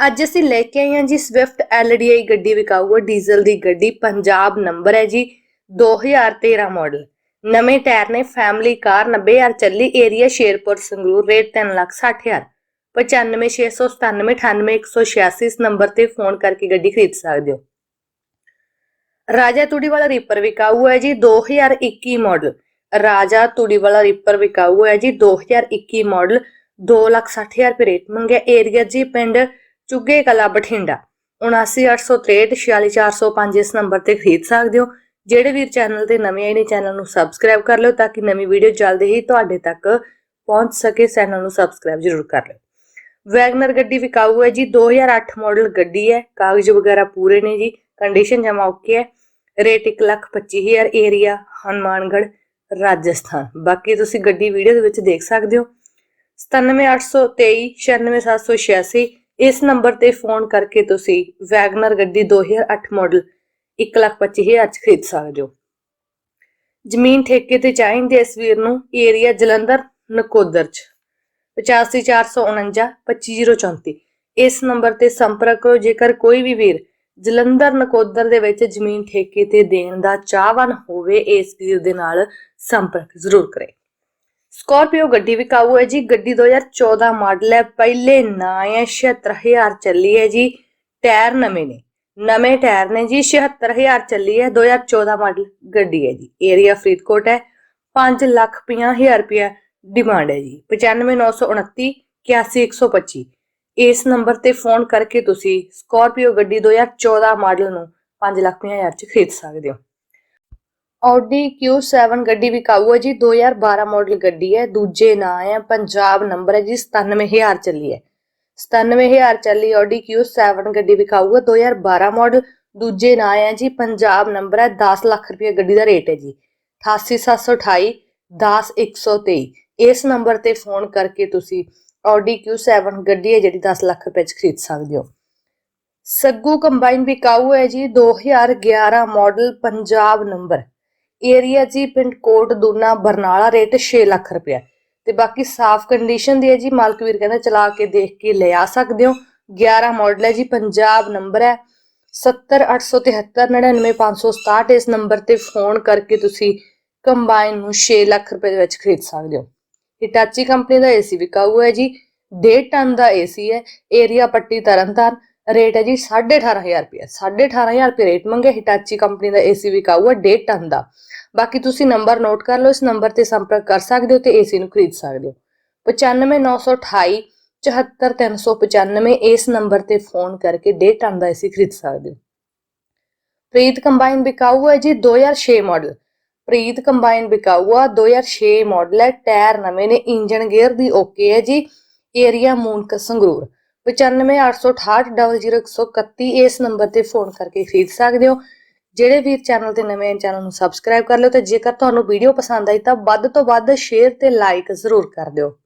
ਅੱਜ ਅਸੀਂ ਲੈ ਕੇ ਆਏ ਹਾਂ ਜੀ ਸਵਿਫਟ ਐਲਡੀਆਈ ਗੱਡੀ ਵਿਕਾਊ ਹੈ ਡੀਜ਼ਲ ਦੀ ਗੱਡੀ, ਪੰਜਾਬ ਨੰਬਰ ਹੈ ਜੀ 2013 ਮਾਡਲ ਨਵੇਂ ਟਾਇਰ ਨੇ ਫੈਮਿਲੀ ਕਾਰ 90000 ਚੱਲੀ ਏਰੀਆ ਸ਼ੇਰਪੁਰ, ਸੰਗਰੂਰ ਰੇਟ 360000 9567988186 ਇਸ ਨੰਬਰ ਤੇ ਫੋਨ ਕਰਕੇ ਗੱਡੀ ਖਰੀਦ ਸਕਦੇ ਹੋ। ਰਾਜਾ ਤੂੜੀ ਵਾਲਾ ਰੀਪਰ ਵਿਕਾਊ ਹੈ ਜੀ 2021 ਮਾਡਲ ਰਾਜਾ ਤੂੜੀ ਵਾਲਾ ਰੀਪਰ ਵਿਕਾਊ ਹੈ ਜੀ 2021 ਮਾਡਲ 260000 ਰੁਪਏ ਰੇਟ ਮੰਗਿਆ। ਏਰੀਆ ਜੀ ਪਿੰਡ ਚੁੱਗੇ ਕਲਾ ਬਠਿੰਡਾ। 7983846405 ਇਸ ਨੰਬਰ ਤੇ ਖਰੀਦ ਸਕਦੇ ਹੋ। ਜਿਹੜੇ ਵੀਰ ਚੈਨਲ ਤੇ ਨਵੇਂ ਆਏ ਨੇ, ਚੈਨਲ ਨੂੰ ਸਬਸਕ੍ਰਾਈਬ ਕਰ ਲਿਓ ਤਾਂ ਕਿ ਨਵੀਂ ਵੀਡੀਓ ਜਲਦੀ ਹੀ ਤੁਹਾਡੇ ਤੱਕ ਪਹੁੰਚ ਸਕੇ। ਚੈਨਲ ਨੂੰ ਸਬਸਕ੍ਰਾਈਬ ਜ਼ਰੂਰ ਕਰ ਲਿਓ। ਵੈਗਨਰ ਗੱਡੀ ਵਿਕਾਊ ਹੈ ਜੀ। 2008 ਮਾਡਲ ਗੱਡੀ ਹੈ। ਕਾਗਜ਼ ਵਗੈਰਾ ਪੂਰੇ ਨੇ ਜੀ। ਕੰਡੀਸ਼ਨ ਜਮਾ ਓਕੇ ਹੈ। Rate 125000 area Hanumangarh Rajasthan. ਬਾਕੀ ਤੁਸੀਂ ਗੱਡੀ ਵੀਡੀਓ ਦੇ ਵਿੱਚ ਦੇਖ ਸਕਦੇ ਹੋ। 97823 96786 ਇਸ ਨੰਬਰ ਤੇ ਫੋਨ ਕਰਕੇ ਤੁਸੀਂ ਵੈਗਨਰ ਗੱਡੀ 2008 ਮਾਡਲ 125000 ਚ ਖਰੀਦ ਸਕਦੇ ਹੋ। ਜ਼ਮੀਨ ਠੇਕੇ ਤੇ ਚਾਹੀਦੀ ਇਸ ਵੀਰ ਨੂੰ ਏਰੀਆ ਜਲੰਧਰ, ਨਕੋਦਰ ਚ। 8549 25034 ਇਸ ਨੰਬਰ ਤੇ ਸੰਪਰਕ ਕਰੋ, ਜੇਕਰ ਕੋਈ ਵੀ ਵੀਰ ਜਲੰਧਰ, ਨਕੋਦਰ ਦੇ ਵਿੱਚ ਜ਼ਮੀਨ ਠੇਕੇ ਤੇ ਦੇਣ ਦਾ ਚਾਹਵਾਨ ਹੋਵੇ, ਇਸ ਵੀਰ ਦੇ ਨਾਲ ਸੰਪਰਕ ਜ਼ਰੂਰ ਕਰੇ। ਸਕਾਰਪੀਓ ਗੱਡੀ ਵਿਕਾਊ ਹੈ ਜੀ। ਗੱਡੀ 2014 ਮਾਡਲ ਹੈ। ਪਹਿਲੇ ਨਾਂ ਹੈ 76000 ਚੱਲੀ ਹੈ ਜੀ। ਟਾਇਰ ਨਵੇਂ ਨੇ। ਨਵੇਂ ਟਾਇਰ ਨੇ ਜੀ 76000 ਚੱਲੀ ਹੈ। 2014 ਮਾਡਲ ਗੱਡੀ ਹੈ ਜੀ। ਏਰੀਆ ਫਰੀਦਕੋਟ ਹੈ। 5 ਲੱਖ 50000 ਰੁਪਇਆ ਡਿਮਾਂਡ ਹੈ ਜੀ। 95929 81125 ਇਸ ਨੰਬਰ ਤੇ ਫੋਨ ਕਰਕੇ ਤੁਸੀਂ ਸਕਾਰਪੀਓ ਗੱਡੀ 2014 ਮਾਡਲ ਨੂੰ 5 ਲੱਖ 50000 ਚ ਖਰੀਦ ਸਕਦੇ ਹੋ। Audi Q7 ਗੱਡੀ ਵਿਕਾਊ ਹੈ ਜੀ 2012 ਮਾਡਲ ਗੱਡੀ ਹੈ, ਦੂਜੇ ਨਾਂ ਹੈ, ਪੰਜਾਬ ਨੰਬਰ ਹੈ ਜੀ 97000 ਚੱਲੀ ਹੈ। 97000 ਚੱਲੀ Audi Q7 ਗੱਡੀ ਵਿਕਾਊ ਹੈ 2012 ਮਾਡਲ ਦੂਜੇ ਨਾਂ ਹੈ ਜੀ, ਪੰਜਾਬ ਨੰਬਰ ਹੈ 10 ਲੱਖ ਰੁਪਏ ਗੱਡੀ ਦਾ ਰੇਟ ਹੈ ਜੀ। 88728 10123 ਇਸ ਨੰਬਰ ਤੇ ਫੋਨ ਕਰਕੇ ਤੁਸੀਂ Audi Q7 ਗੱਡੀ ਹੈ ਜਿਹੜੀ 10 ਲੱਖ ਰੁਪਏ ਚ ਖਰੀਦ ਸਕਦੇ ਹੋ। ਸੱਗੂ ਕੰਬਾਈਨ ਵਿਕਾਊ ਹੈ ਜੀ 2011 ਮਾਡਲ ਪੰਜਾਬ ਨੰਬਰ ਏਰੀਆ ਜੀ ਪਿੰਡ ਕੋਟ ਦੂਨਾ ਬਰਨਾਲਾ ਰੇਟ 6 ਲੱਖ ਰੁਪਇਆ ਤੇ ਬਾਕੀ ਸਾਫ਼ ਕੰਡੀਸ਼ਨ ਦੀ ਹੈ ਜੀ, ਮਾਲਕ ਵੀਰ ਕਹਿੰਦਾ ਚਲਾ ਕੇ ਦੇਖ ਕੇ ਲੈ ਆ ਸਕਦੇ ਹੋ। 11 ਮਾਡਲ ਹੈ ਜੀ, ਪੰਜਾਬ ਨੰਬਰ ਹੈ 70873 ਇਸ ਨੰਬਰ ਤੇ ਫੋਨ ਕਰਕੇ ਤੁਸੀਂ ਕੰਬਾਈਨ ਨੂੰ 6 ਲੱਖ ਰੁਪਏ ਦੇ ਵਿੱਚ ਖਰੀਦ ਸਕਦੇ ਹੋ। ਹਿਟਾਚੀ ਕੰਪਨੀ ਦਾ ਏਸੀ ਵਿਕਾਊ ਹੈ ਜੀ 1.5 ਟਨ ਦਾ ਏਸੀ ਹੈ। ਏਰੀਆ ਪੱਟੀ ਤਰਨਤਾਰਨ ਰੇਟ ਹੈ ਜੀ 18500 ਰੁਪਏ। 18500 ਰੁਪਏ ਰੇਟ ਮੰਗੇ ਹਿਟਾਚੀ ਕੰਪਨੀ ਦਾ ਏਸੀ ਵਿਕਾਊ ਹੈ 1.5 ਟਨ ਦਾ। ਬਾਕੀ ਤੁਸੀਂ ਨੰਬਰ ਨੋਟ ਕਰ ਲਓ, ਇਸ ਨੰਬਰ ਤੇ ਸੰਪਰਕ ਕਰ ਸਕਦੇ ਹੋ ਤੇ ਏਸੀ ਨੂੰ ਖਰੀਦ ਸਕਦੇ ਹੋ। 95928 74395 ਇਸ ਨੰਬਰ ਤੇ ਫੋਨ ਕਰਕੇ 1.5 ਟਨ ਦਾ ਏਸੀ ਖਰੀਦ ਸਕਦੇ ਹੋ। ਪ੍ਰੀਤ ਕੰਬਾਈਨ ਵਿਕਾਊ ਹੈ ਜੀ 2006 ਮਾਡਲ ਪ੍ਰੀਤ ਕੰਬਾਈਨ ਵਿਕਾਊ ਆ 2006 ਮਾਡਲ ਹੈ, ਟਾਇਰ ਨਵੇਂ ਨੇ ਇੰਜਨ ਗੇਅਰ ਦੀ ਓਕੇ ਹੈ ਜੀ ਏਰੀਆ ਮੂਨਕ ਸੰਗਰੂਰ। 9586800131 ਇਸ ਨੰਬਰ ਤੇ ਫੋਨ ਕਰਕੇ ਖਰੀਦ ਸਕਦੇ ਹੋ। ਜਿਹੜੇ ਵੀਰ ਚੈਨਲ ਤੇ ਨਵੇਂ ਹਨ, ਚੈਨਲ ਨੂੰ ਸਬਸਕ੍ਰਾਈਬ ਕਰ ਲਿਓ ਤੇ ਜੇਕਰ ਤੁਹਾਨੂੰ ਵੀਡੀਓ ਪਸੰਦ ਆਈ ਤਾਂ ਵੱਧ ਤੋਂ ਵੱਧ ਸ਼ੇਅਰ ਤੇ ਲਾਈਕ ਜ਼ਰੂਰ ਕਰ ਦਿਓ।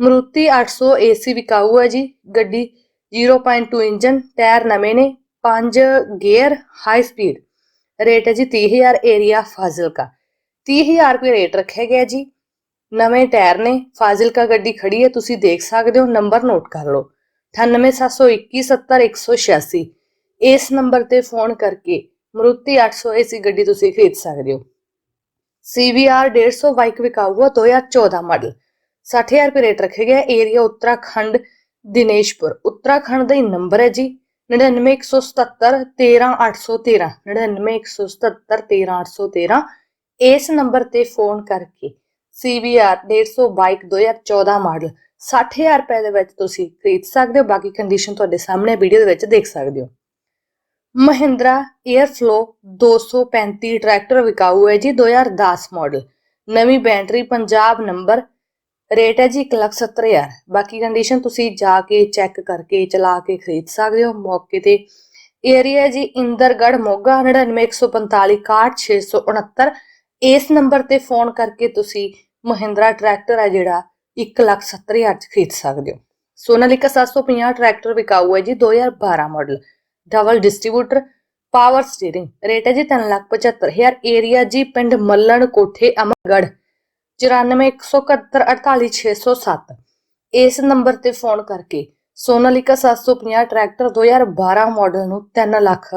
ਮਰੂਤੀ 800 AC ਵਿਕਾਊ ਹੈ ਜੀ। ਗੱਡੀ 0.2 ਇੰਜਨ, ਟਾਇਰ ਨਵੇਂ ਨੇ 5 ਗੇਅਰ, ਹਾਈ ਸਪੀਡ। ਰੇਟ ਹੈ ਜੀ 30000 ਏਰੀਆ ਫਾਜ਼ਿਲਕਾ। 30000 ਰੁਪਏ ਰੇਟ ਰੱਖਿਆ ਗਿਆ ਜੀ। ਨਵੇਂ ਟਾਇਰ ਨੇ, ਫਾਜ਼ਿਲਕਾ ਗੱਡੀ ਖੜੀ ਹੈ, ਤੁਸੀਂ ਦੇਖ ਸਕਦੇ ਹੋ, ਨੰਬਰ ਨੋਟ ਕਰ ਲਓ। 9872170186 ਇਸ ਨੰਬਰ ਤੇ ਫੋਨ ਕਰਕੇ ਮਰੂਤੀ 800 ਏਸੀ ਗੱਡੀ ਤੁਸੀਂ ਖਰੀਦ ਸਕਦੇ ਹੋ। CVR 150 ਬਾਈਕ ਵਿਕਾਊ ਹੈ 2014 ਮਾਡਲ। 60000 ਰੁਪਏ ਰੇਟ ਰੱਖਿਆ ਗਿਆ ਏਰੀਆ ਉੱਤਰਾਖੰਡ ਦਿਨੇਸ਼ਪੁਰ। ਉੱਤਰਾਖੰਡ ਦਾ ਹੀ ਨੰਬਰ ਹੈ ਜੀ 99177 13813 99177 13813 ਇਸ ਨੰਬਰ ਤੇ ਫੋਨ ਕਰਕੇ CVR 150 ਬਾਈਕ 2014 ਮਾਡਲ 60000 ਰੁਪਏ ਦੇ ਵਿੱਚ ਤੁਸੀਂ ਖਰੀਦ ਸਕਦੇ ਹੋ। ਬਾਕੀ ਕੰਡੀਸ਼ਨ ਤੁਹਾਡੇ ਸਾਹਮਣੇ ਵੀਡੀਓ ਦੇ ਵਿੱਚ ਦੇਖ ਸਕਦੇ ਹੋ। ਮਹਿੰਦਰਾ 에ਅਰਫਲੋ 235 ਟਰੈਕਟਰ ਵਿਕਾਊ ਹੈ ਜੀ 2010 ਮਾਡਲ ਨਵੀਂ ਬੈਟਰੀ ਪੰਜਾਬ ਨੰਬਰ ਰੇਟ ਹੈ ਜੀ 170000 ਬਾਕੀ ਕੰਡੀਸ਼ਨ ਤੁਸੀਂ ਜਾ ਕੇ ਚੈੱਕ ਕਰਕੇ, ਚਲਾ ਕੇ ਖਰੀਦ ਸਕਦੇ ਹੋ। ਮੌਕੇ ਤੇ ਏਰੀਆ ਜੀ ਇੰਦਰਗੜ ਮੋਗਾ 9914566669 ਇਸ ਨੰਬਰ ਤੇ ਫੋਨ ਕਰਕੇ ਤੁਸੀਂ ਮਹਿੰਦਰਾ ਟਰੈਕਟਰ ਹੈ ਜਿਹੜਾ 170000 ਚ ਖਰੀਦ ਸਕਦੇ ਹੋ। ਸੋਨਾਲੀਕਾ 750 ਟਰੈਕਟਰ ਵਿਕਾਊ ਹੈ ਜੀ 2012 model. Double distributor, power steering. Rate ਹੈ ਜੀ 375000 ਏਰੀਆ ਜੀ ਪਿੰਡ ਮੱਲਣ ਕੋਠੇ ਅਮਰਗੜ 9417148607 ਇਸ ਨੰਬਰ ਤੇ ਫੋਨ ਕਰਕੇ ਸੋਨਾਲੀਕਾ 750 ਟਰੈਕਟਰ 2012 ਮਾਡਲ ਨੂੰ 3 ਲੱਖ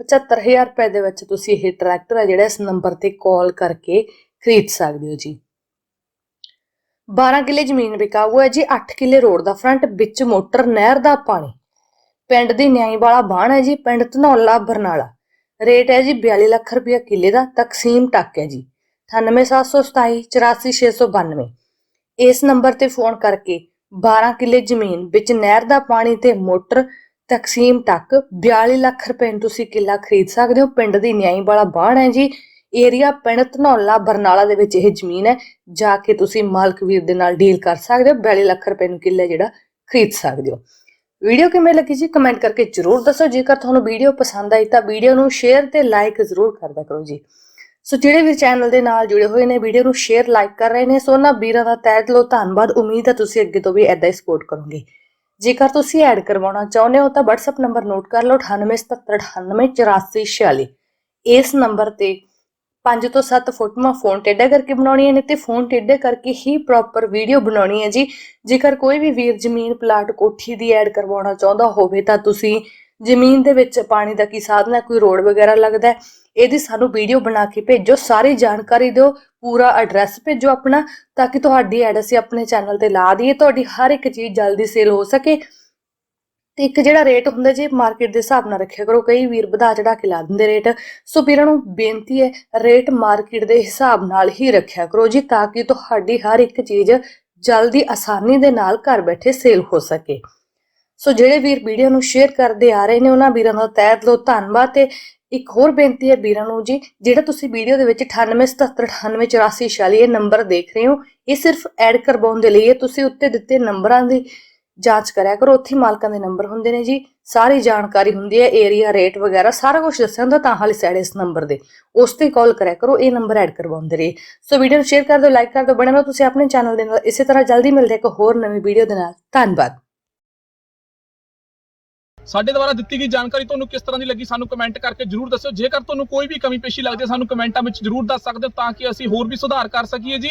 75000 ਰੁਪਏ ਦੇ ਵਿੱਚ ਤੁਸੀਂ ਇਹ ਟਰੈਕਟਰ ਹੈ ਜਿਹੜਾ ਇਸ ਨੰਬਰ ਤੇ ਕਾਲ ਕਰਕੇ ਖਰੀਦ ਸਕਦੇ ਹੋ ਜੀ। 12 ਕਿੱਲੇ ਜ਼ਮੀਨ ਵਿਕਾਊ ਹੈ ਜੀ 8 ਕਿੱਲੇ ਰੋਡ ਦਾ ਫਰੰਟ, ਵਿੱਚ ਮੋਟਰ, ਨਹਿਰ ਦਾ ਪਾਣੀ। ਪਿੰਡ ਦੀ ਨਿਆਈ ਵਾਲਾ ਬਾਣ ਹੈ ਜੀ, ਪਿੰਡ ਧਨੌਲਾ, ਬਰਨਾਲਾ। ਰੇਟ ਹੈ ਜੀ 42 ਲੱਖ ਰੁਪਏ ਕਿੱਲੇ ਦਾ, ਤਕਸੀਮ ਟੱਕ ਹੈ ਜੀ। 98727 84692 ਇਸ ਨੰਬਰ ਤੇ ਫੋਨ ਕਰਕੇ 12 ਕਿੱਲੇ ਜ਼ਮੀਨ, ਵਿੱਚ ਨਹਿਰ ਦਾ ਪਾਣੀ ਤੇ ਮੋਟਰ, ਤਕਸੀਮ ਟੱਕ 42 ਲੱਖ ਰੁਪਏ ਨੂੰ ਤੁਸੀਂ ਕਿੱਲਾ ਖਰੀਦ ਸਕਦੇ ਹੋ। ਪਿੰਡ ਦੀ ਨਿਆਈ ਵਾਲਾ ਬਾਣ ਹੈ ਜੀ ਏਰੀਆ ਪਿੰਡ ਧਨੌਲਾ ਬਰਨਾਲਾ ਦੇ ਵਿੱਚ ਇਹ ਜ਼ਮੀਨ ਹੈ, ਜਾ ਕੇ ਤੁਸੀਂ ਮਾਲਕ ਵੀਰ ਦੇ ਨਾਲ ਡੀਲ ਕਰ ਸਕਦੇ ਹੋ 42 ਲੱਖ ਰੁਪਏ ਨੂੰ ਕਿੱਲਾ ਜਿਹੜਾ ਖਰੀਦ ਸਕਦੇ ਹੋ। ਵੀਡੀਓ ਕਿਵੇਂ ਲੱਗੀ ਜੀ? ਕਮੈਂਟ ਕਰਕੇ ਜਰੂਰ ਦੱਸੋ। ਜੇਕਰ ਤੁਹਾਨੂੰ ਵੀਡੀਓ ਪਸੰਦ ਆਈ ਤਾਂ ਵੀਡੀਓ ਨੂੰ ਸ਼ੇਅਰ ਤੇ ਲਾਈਕ ਜ਼ਰੂਰ ਕਰਦਾ ਕਰੋ ਜੀ। ਸੋ ਜਿਹੜੇ ਵੀ ਚੈਨਲ ਦੇ ਨਾਲ ਜੁੜੇ ਹੋਏ ਨੇ ਵੀਡੀਓ ਨੂੰ ਸ਼ੇਅਰ ਲਾਈਕ ਕਰ ਰਹੇ ਨੇ, ਸੋ ਉਹਨਾਂ ਵੀਰਾਂ ਦਾ ਤਹਿ ਦਿਲੋਂ ਧੰਨਵਾਦ। ਉਮੀਦ ਹੈ ਤੁਸੀਂ ਅੱਗੇ ਤੋਂ ਵੀ ਐਦਾਂ ਹੀ ਸਪੋਰਟ ਕਰੋਗੇ। ਜੇਕਰ ਤੁਸੀਂ ਐਡ ਕਰਵਾਉਣਾ ਚਾਹੁੰਦੇ ਹੋ ਤਾਂ WhatsApp ਨੰਬਰ ਨੋਟ ਕਰ ਲਓ 9877988446 ਇਸ ਨੰਬਰ ਤੇ 5 ਤੋਂ 7 ਫੋਟੋਆਂ ਫੋਨ ਟੇਢਾ ਕਰਕੇ ਬਣਾਉਣੀਆਂ ਨੇ ਤੇ ਫੋਨ ਟੇਢੇ ਕਰਕੇ ਹੀ ਪ੍ਰੋਪਰ ਵੀਡੀਓ ਬਣਾਉਣੀ ਹੈ ਜੀ। ਜੇਕਰ ਕੋਈ ਵੀ ਵੀਰ ਜ਼ਮੀਨ ਪਲਾਟ ਕੋਠੀ ਦੀ ਐਡ ਕਰਵਾਉਣਾ ਚਾਹੁੰਦਾ ਹੋਵੇ ਤਾਂ ਤੁਸੀਂ ਜ਼ਮੀਨ ਦੇ ਵਿੱਚ ਪਾਣੀ ਦਾ ਕੀ ਸਾਧਨ ਹੈ, ਕੋਈ ਰੋਡ ਵਗੈਰਾ ਲੱਗਦਾ ਹੈ, ਇਹਦੀ ਸਾਨੂੰ ਵੀਡੀਓ ਬਣਾ ਕੇ ਭੇਜੋ, ਸਾਰੀ ਜਾਣਕਾਰੀ ਦਿਓ, ਪੂਰਾ ਐਡਰੈਸ ਭੇਜੋ ਆਪਣਾ, ਤਾਂ ਕਿ ਤੁਹਾਡੀ ਐਡ ਅਸੀਂ ਆਪਣੇ ਚੈਨਲ ਤੇ ਲਾ ਦਈਏ, ਤੁਹਾਡੀ ਹਰ ਇੱਕ ਚੀਜ਼ ਜਲਦੀ ਸੇਲ ਹੋ ਸਕੇ। ਤੇ ਇੱਕ ਜਿਹੜਾ ਰੇਟ ਹੁੰਦਾ ਜੀ ਮਾਰਕੀਟ ਦੇ ਹਿਸਾਬ ਨਾਲ ਰੱਖਿਆ ਕਰੋ, ਕਈ ਵੀਰ ਵਧਾ ਚੜਾ ਕੇ ਲਾ ਦਿੰਦੇ ਰੇਟ ਸੋ ਵੀਰਾਂ ਨੂੰ ਬੇਨਤੀ ਹੈ ਰੇਟ ਮਾਰਕੀਟ ਦੇ ਹਿਸਾਬ ਨਾਲ ਹੀ ਰੱਖਿਆ ਕਰੋ ਜੀ, ਤਾਂ ਕਿ ਤੁਹਾਡੀ ਹਰ ਇੱਕ ਚੀਜ਼ ਜਲਦੀ ਆਸਾਨੀ ਦੇ ਨਾਲ ਘਰ ਬੈਠੇ ਸੇਲ ਹੋ ਸਕੇ। ਸੋ ਜਿਹੜੇ ਵੀਰ ਵੀਡੀਓ ਨੂੰ ਸ਼ੇਅਰ ਕਰਦੇ ਆ ਰਹੇ ਨੇ, ਉਹਨਾਂ ਵੀਰਾਂ ਦਾ ਤਹਿ ਦਿਲੋਂ ਧੰਨਵਾਦ ਤੇ ਇੱਕ ਹੋਰ ਬੇਨਤੀ ਹੈ ਵੀਰਾਂ ਨੂੰ ਜੀ, ਜਿਹੜਾ ਤੁਸੀਂ ਵੀਡੀਓ ਦੇ ਵਿੱਚ 9877988446 ਇਹ ਨੰਬਰ ਦੇਖ ਰਹੇ ਹੋ, ਇਹ ਸਿਰਫ ਐਡ ਕਰਵਾਉਣ ਦੇ ਲਈ ਹੈ। ਤੁਸੀਂ ਉੱਤੇ ਦਿੱਤੇ ਨੰਬਰਾਂ ਦੀ ਜਾਂਚ ਕਰਿਆ ਕਰੋ। ਉੱਥੇ ਮਾਲਕਾਂ ਦੇ ਨੰਬਰ ਹੁੰਦੇ ਨੇ ਜੀ। ਸਾਰੀ ਜਾਣਕਾਰੀ ਹੁੰਦੀ ਹੈ ਏਰੀਆ ਰੇਟ ਵਗੈਰਾ, ਸਾਰਾ ਕੁਝ ਦੱਸਿਆ ਹੁੰਦਾ ਤਾਂ ਹਾਲੀ ਸਾਈਡ ਇਸ ਨੰਬਰ ਦੇ ਉਸ ਤੇ ਕਾਲ ਕਰਿਆ ਕਰੋ, ਇਹ ਨੰਬਰ ਐਡ ਕਰਵਾਉਂਦੇ ਰਹੇ। ਸੋ ਵੀਡੀਓ ਨੂੰ ਸ਼ੇਅਰ ਕਰ ਦਿਓ ਲਾਈਕ ਕਰ ਦਿਓ, ਬਣੇ ਰਹੋ ਤੁਸੀਂ ਆਪਣੇ ਚੈਨਲ ਦੇ ਨਾਲ। ਇਸੇ ਤਰ੍ਹਾਂ ਜਲਦੀ ਮਿਲਦੇ ਇੱਕ ਹੋਰ ਨਵੀਂ ਵੀਡੀਓ ਦੇ ਨਾਲ। ਧੰਨਵਾਦ। ਸਾਡੇ ਦੁਆਰਾ ਦਿੱਤੀ ਗਈ ਜਾਣਕਾਰੀ ਤੁਹਾਨੂੰ ਕਿਸ ਤਰ੍ਹਾਂ ਦੀ ਲੱਗੀ ਸਾਨੂੰ ਕਮੈਂਟ ਕਰਕੇ ਜਰੂਰ ਦੱਸਿਓ। ਜੇਕਰ ਤੁਹਾਨੂੰ ਕੋਈ ਵੀ ਕਮੀ ਪੇਸ਼ੀ ਲੱਗਦੀ ਹੈ, ਸਾਨੂੰ ਕਮੈਂਟਾਂ ਵਿੱਚ ਜਰੂਰ ਦੱਸ ਸਕਦੇ ਹੋ ਤਾਂ ਕਿ ਅਸੀਂ ਹੋਰ ਵੀ ਸੁਧਾਰ ਕਰ ਸਕੀਏ ਜੀ।